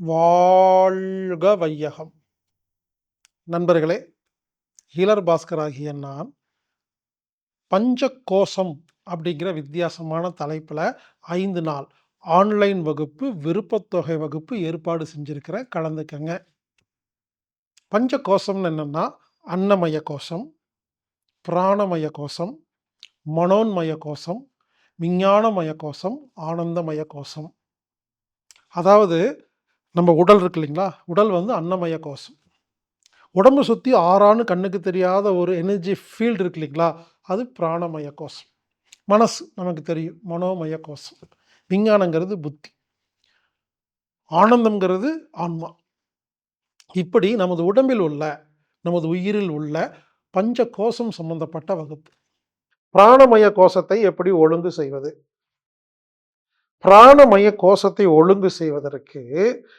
வாழ்க வையகம் நண்பர்களே ஹீலர் பாஸ்கர் ஆகிய நான் பஞ்சகோசம் அப்படிங்கிற வித்தியாசமான தலைப்பில் ஐந்து நாள் ஆன்லைன் வகுப்பு விருப்பத்தொகை வகுப்பு ஏற்பாடு செஞ்சுருக்கிறேன் கலந்துக்கங்க. பஞ்சகோசம்னு என்னென்னா அன்னமய கோஷம் பிராணமய கோஷம் மனோன்மய கோஷம் விஞ்ஞானமய கோஷம் ஆனந்தமய கோஷம். அதாவது நம்ம உடல் இருக்கு இல்லைங்களா? உடல் வந்து அன்னமய கோஷம். உடம்பு சுற்றி ஆறான்னு கண்ணுக்கு தெரியாத ஒரு எனர்ஜி ஃபீல்டு இருக்கு இல்லைங்களா? அது பிராணமய கோஷம். மனசு நமக்கு தெரியும். மனோமய கோஷம். விஞ்ஞானங்கிறது புத்தி. ஆனந்தங்கிறது ஆன்மா. இப்படி நமது உடம்பில் உள்ள நமது உயிரில் உள்ள பஞ்ச கோஷம் சம்பந்தப்பட்ட வகுப்பு. பிராணமய கோஷத்தை எப்படி ஒழுங்கு செய்வது? பிராணமய கோஷத்தை ஒழுங்கு செய்வதற்கு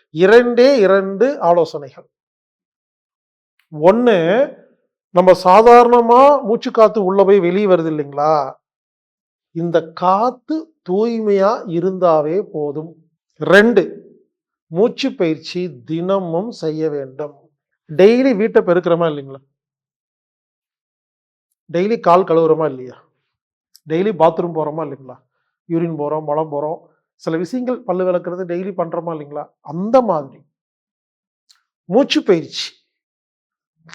இரண்டே இரண்டு ஆலோசனைகள். ஒன்று நம்ம சாதாரணமா மூச்சு காற்று உள்ள போய் வெளியே வருது இல்லைங்களா? இந்த காற்று தூய்மையா இருந்தாவே போதும். ரெண்டு மூச்சு பயிற்சி தினமும் செய்ய வேண்டும். டெய்லி வீட்டை பெருக்கிறோமா இல்லைங்களா? டெய்லி கால் கழுவுறோமா இல்லையா? டெய்லி பாத்ரூம் போகிறோமா இல்லைங்களா? யூரின் போகிறோம் மலம் போகிறோம் சில விஷயங்கள் பல்லு விளக்குறது டெய்லி பண்ணுறோமா இல்லைங்களா? அந்த மாதிரி. மூச்சு பயிற்சி.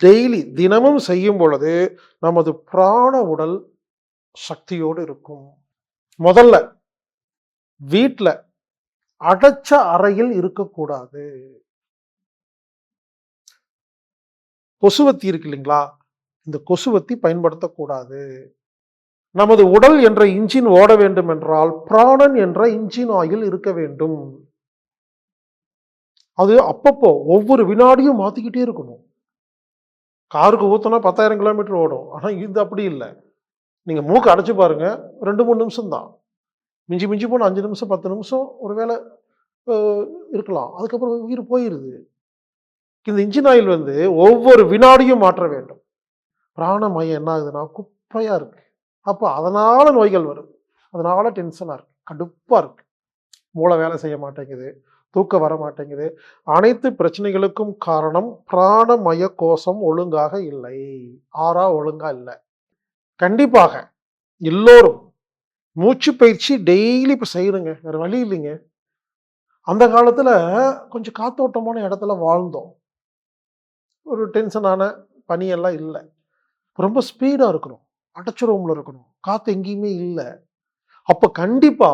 டெய்லி தினமும் செய்யும் பொழுது நமது பிராண உடல் சக்தியோடு இருக்கும். முதல்ல வீட்டில் அடைச்ச அறையில் இருக்கக்கூடாது. கொசுவத்தி இருக்கு இல்லைங்களா? இந்த கொசுவத்தி பயன்படுத்தக்கூடாது. நமது உடல் என்ற இன்ஜின் ஓட வேண்டும் என்றால் பிராணன் என்ற இன்ஜின் ஆயில் இருக்க வேண்டும். அது அப்பப்போ ஒவ்வொரு வினாடியும் மாத்திக்கிட்டே இருக்கணும். காருக்கு ஊற்றினா பத்தாயிரம் கிலோமீட்டர் ஓடும். ஆனால் இது அப்படி இல்லை. நீங்கள் மூக்கு அடைச்சி பாருங்க. ரெண்டு மூணு நிமிஷம் தான். மிஞ்சி மிஞ்சி போன அஞ்சு நிமிஷம் பத்து நிமிஷம் ஒரு வேலை இருக்கலாம். அதுக்கப்புறம் உயிர் போயிடுது இந்த இன்ஜின் ஆயில் வந்து ஒவ்வொரு வினாடியும் மாற்ற வேண்டும். பிராணமயம் என்ன ஆகுதுன்னா குப்பையாக இருக்கு. அப்போ அதனால் நோய்கள் வரும். அதனால் டென்ஷனாக இருக்குது கடுப்பாக இருக்குது மூளை வேலை செய்ய மாட்டேங்குது. தூக்கம் வர மாட்டேங்குது. அனைத்து பிரச்சனைகளுக்கும் காரணம் பிராணமய கோஷம் ஒழுங்காக இல்லை. ஆறா ஒழுங்கா இல்லை. கண்டிப்பாக எல்லோரும் மூச்சு பயிற்சி டெய்லி இப்போ செய்யணுங்க. வேறு வழி இல்லைங்க. அந்த காலத்தில் கொஞ்சம் காத்தோட்டமான இடத்துல வாழ்ந்தோம். ஒரு டென்ஷனான பனியெல்லாம் இல்லை. ரொம்ப ஸ்பீடாக இருக்கணும் அடைச்ச ரூம்ல இருக்கணும். காத்து எங்கேயுமே இல்லை. அப்போ கண்டிப்பா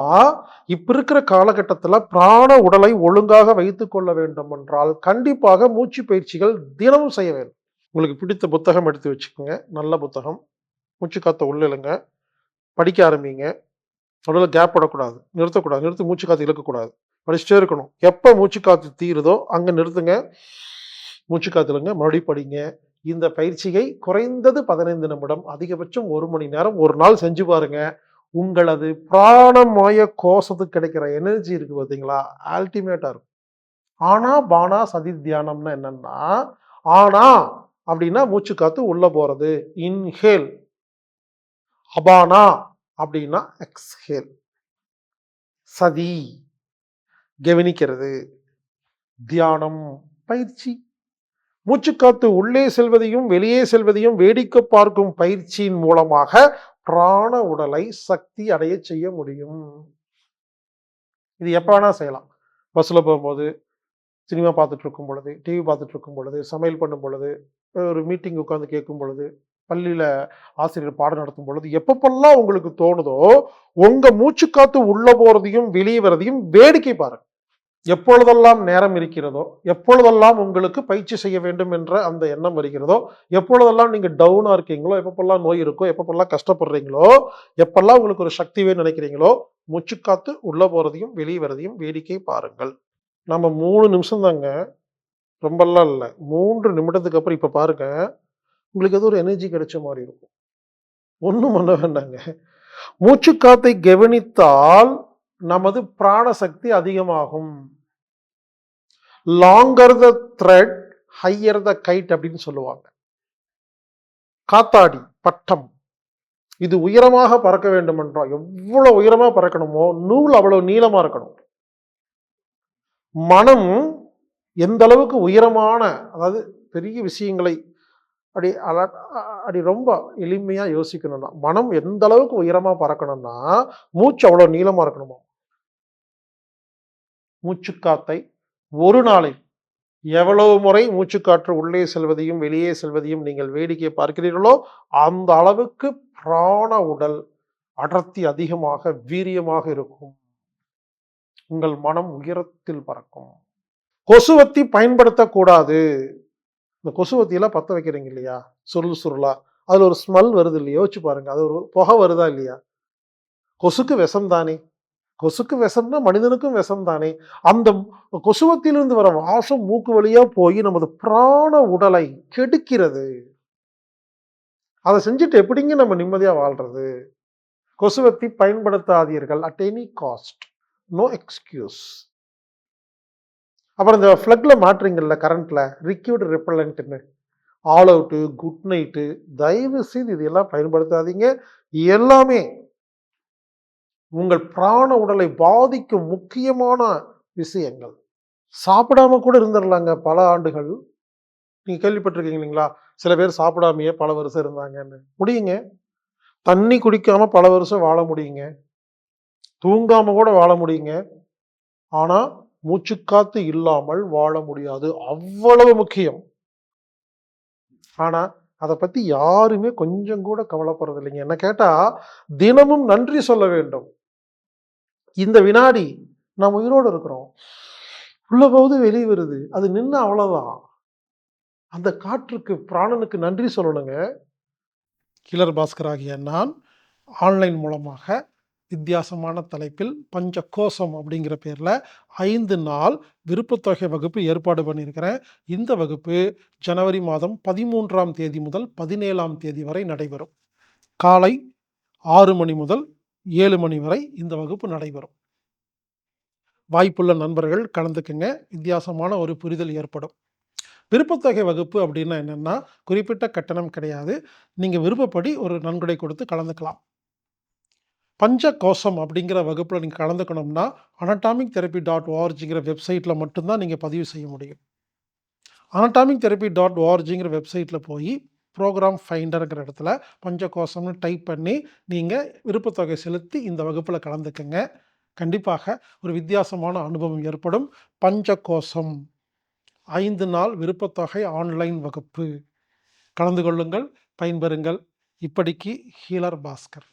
இப்ப இருக்கிற காலகட்டத்தில் பிராண உடலை ஒழுங்காக வைத்துக் கொள்ள வேண்டும் என்றால் கண்டிப்பாக மூச்சு பயிற்சிகள் தினமும் செய்ய வேண்டும். உங்களுக்கு பிடித்த புத்தகம் எடுத்து வச்சுக்கோங்க. நல்ல புத்தகம். மூச்சு காத்த உள்ளிழுங்க படிக்க ஆரம்பிங்க. நடுவில் கேப் விடக்கூடாது. நிறுத்தக்கூடாது. நிறுத்தி மூச்சு காத்து இழுக்கக்கூடாது. படிச்சுட்டே இருக்கணும். எப்போ மூச்சு காத்து தீருதோ அங்கே நிறுத்துங்க. மூச்சு காத்து இழுங்க. மறுபடியும் படிங்க. இந்த பயிற்சியை குறைந்தது பதினைந்து நிமிடம் அதிகபட்சம் ஒரு மணி நேரம் ஒரு நாள் செஞ்சு பாருங்க. உங்களது பிராணமய கோஷத்துக்கு கிடைக்கிற எனர்ஜி இருக்கு பார்த்தீங்களா அல்டிமேட்டாக இருக்கும். ஆனா பானா சதி தியானம்னா என்னன்னா ஆனா அப்படின்னா மூச்சு காத்து உள்ள போறது. இன்ஹேல் அபானா அப்படின்னா எக்ஸ்ஹேல் சதி. கவனிக்கிறது. தியானம் பயிற்சி. மூச்சுக்காத்து உள்ளே செல்வதையும் வெளியே செல்வதையும் வேடிக்கை பார்க்கும் பயிற்சியின் மூலமாக பிராண உடலை சக்தி அடைய செய்ய முடியும். இது எப்போ வேணா செய்யலாம். பஸ்ஸில் போகும்போது சினிமா பார்த்துட்டு இருக்கும் பொழுது டிவி பார்த்துட்டு இருக்கும் பொழுது சமையல் பண்ணும் பொழுது ஒரு மீட்டிங் உட்காந்து கேட்கும் பொழுது பள்ளியில் ஆசிரியர் பாடம் நடத்தும் பொழுது எப்பப்பெல்லாம் உங்களுக்கு தோணுதோ உங்க மூச்சுக்காத்து உள்ள போறதையும் வெளியே வரதையும் வேடிக்கை பாருங்க. எப்பொழுதெல்லாம் நேரம் இருக்கிறதோ எப்பொழுதெல்லாம் உங்களுக்கு பயிற்சி செய்ய வேண்டும் என்ற அந்த எண்ணம் வருகிறதோ எப்பொழுதெல்லாம் நீங்கள் டவுனாக இருக்கீங்களோ எப்பப்பெல்லாம் நோய் இருக்கோ எப்பப்பெல்லாம் கஷ்டப்படுறீங்களோ எப்பெல்லாம் உங்களுக்கு ஒரு சக்தியே நினைக்கிறீங்களோ நினைக்கிறீங்களோ மூச்சுக்காத்து உள்ளே போகிறதையும் வெளியே வரதையும் வேடிக்கை பாருங்கள். நம்ம மூணு நிமிஷம் தாங்க ரொம்பலாம் இல்லை. மூன்று நிமிடத்துக்கு அப்புறம் இப்போ பாருங்க உங்களுக்கு எது ஒரு எனர்ஜி கிடைச்ச மாதிரி இருக்கும். ஒன்றும் பண்ண வேண்டாங்க. மூச்சுக்காத்தை கவனித்தால் நமது பிராணசக்தி அதிகமாகும். Longer the thread higher the kite அப்படின்னு சொல்லுவாங்க. காத்தாடி பட்டம். இது உயரமாக பறக்க வேண்டும் எவ்வளோ உயரமாக பறக்கணுமோ நூல் அவ்வளோ நீளமாக இருக்கணும். மனம் எந்த அளவுக்கு உயரமான அதாவது பெரிய விஷயங்களை அப்படி அல அப்படி ரொம்ப எளிமையாக யோசிக்கணும்னா மனம் எந்த அளவுக்கு உயரமாக பறக்கணும்னா மூச்சு அவ்வளோ நீளமாக இருக்கணுமா மூச்சுக்காத்தை ஒரு நாளில் எவ்வளவு முறை மூச்சுக்காற்று உள்ளே செல்வதையும் வெளியே செல்வதையும் நீங்கள் வேடிக்கை பார்க்கிறீர்களோ அந்த அளவுக்கு பிராண உடல் அடர்த்தி அதிகமாக வீரியமாக இருக்கும். உங்கள் மனம் உயரத்தில் பறக்கும். கொசுவத்தி பயன்படுத்தக்கூடாது. இந்த கொசுவத்தியெல்லாம் பற்ற வைக்கிறீங்க இல்லையா? சுருள் சுருளா. அதில் ஒரு ஸ்மெல் வருது இல்லையா? யோசிச்சு பாருங்க. அது ஒரு புகை வருதா இல்லையா? கொசுக்கு விஷம் தானே. கொசுக்கு விஷம்னா மனிதனுக்கும் விஷம் தானே அந்த கொசுவத்திலிருந்து வர வாசம் மூக்கு வழியா போய் நமது பிராண உடலை கெடுக்கிறது. அதை செஞ்சுட்டு எப்படிங்க நம்ம நிம்மதியா வாழ்றது? கொசுவத்தி பயன்படுத்தாதீர்கள் at any cost no excuse அப்புறம் இந்த ஃப்ளக்ல மாட்டுறீங்கல்ல கரண்ட்ல ரிக்யூட் ரிப்பலண்ட்னு ஆல் அவுட்டு குட் நைட்டு தயவு செய்து இதெல்லாம் பயன்படுத்தாதீங்க. எல்லாமே உங்கள் பிராண உடலை பாதிக்கும் முக்கியமான விஷயங்கள். சாப்பிடாம கூட இருந்துடலாங்க பல ஆண்டுகள். நீங்கள் கேள்விப்பட்டிருக்கீங்க இல்லைங்களா? சில பேர் சாப்பிடாமையே பல வருஷம் இருந்தாங்கன்னு. முடியுங்க. தண்ணி குடிக்காம பல வருஷம் வாழ முடியுங்க. தூங்காம கூட வாழ முடியுங்க. ஆனால் மூச்சுக்காத்து இல்லாமல் வாழ முடியாது. அவ்வளவு முக்கியம். ஆனால் அதை பற்றி யாருமே கொஞ்சம் கூட கவலைப்படுறது இல்லைங்க என்ன கேட்டால் தினமும் நன்றி சொல்ல வேண்டும். இந்த வினாடி நம்ம உயிரோடு இருக்கிறோம். உள்ள போது வெளியே வருது. அது நின்று அவ்வளோதான் அந்த காற்றுக்கு பிராணனுக்கு நன்றி சொல்லணுங்க. கிளர் பாஸ்கர் ஆகிய நான் ஆன்லைன் மூலமாக வித்தியாசமான தலைப்பில் பஞ்ச கோஷம் அப்படிங்கிற பேரில் ஐந்து நாள் விருப்பத்தொகை வகுப்பு ஏற்பாடு பண்ணியிருக்கிறேன். இந்த வகுப்பு ஜனவரி மாதம் பதிமூன்றாம் தேதி முதல் பதினேழாம் தேதி வரை நடைபெறும். காலை ஆறு மணி முதல் ஏழு மணி வரை இந்த வகுப்பு நடைபெறும். வாய்ப்புள்ள நண்பர்கள் கலந்துக்குங்க. வித்தியாசமான ஒரு புரிதல் ஏற்படும். விருப்பத்தொகை வகுப்பு அப்படின்னா என்னென்னா குறிப்பிட்ட கட்டணம் கிடையாது. நீங்கள் விருப்பப்படி ஒரு நன்கொடை கொடுத்து கலந்துக்கலாம். பஞ்ச கோஷம் அப்படிங்கிற வகுப்பில் நீங்கள் கலந்துக்கணும்னா அனட்டாமிக் தெரப்பி டாட் ஓஆர்ஜிங்கிற வெப்சைட்டில் மட்டும்தான் நீங்கள் பதிவு செய்ய முடியும். அனட்டாமிக் தெரப்பி டாட் ஓஆர்ஜிங்கிற வெப்சைட்டில் போய் ப்ரோக்ராம் ஃபைண்டருங்கிற இடத்துல பஞ்சகோஷம்னு டைப் பண்ணி நீங்கள் விருப்பத்தொகை செலுத்தி இந்த வகுப்பில் கலந்துக்குங்க. கண்டிப்பாக ஒரு வித்தியாசமான அனுபவம் ஏற்படும். பஞ்சகோசம் ஐந்து நாள் விருப்பத்தொகை ஆன்லைன் வகுப்பு. கலந்து கொள்ளுங்கள் பயன்பெறுங்கள். இப்படிக்கு ஹீலர் பாஸ்கர்.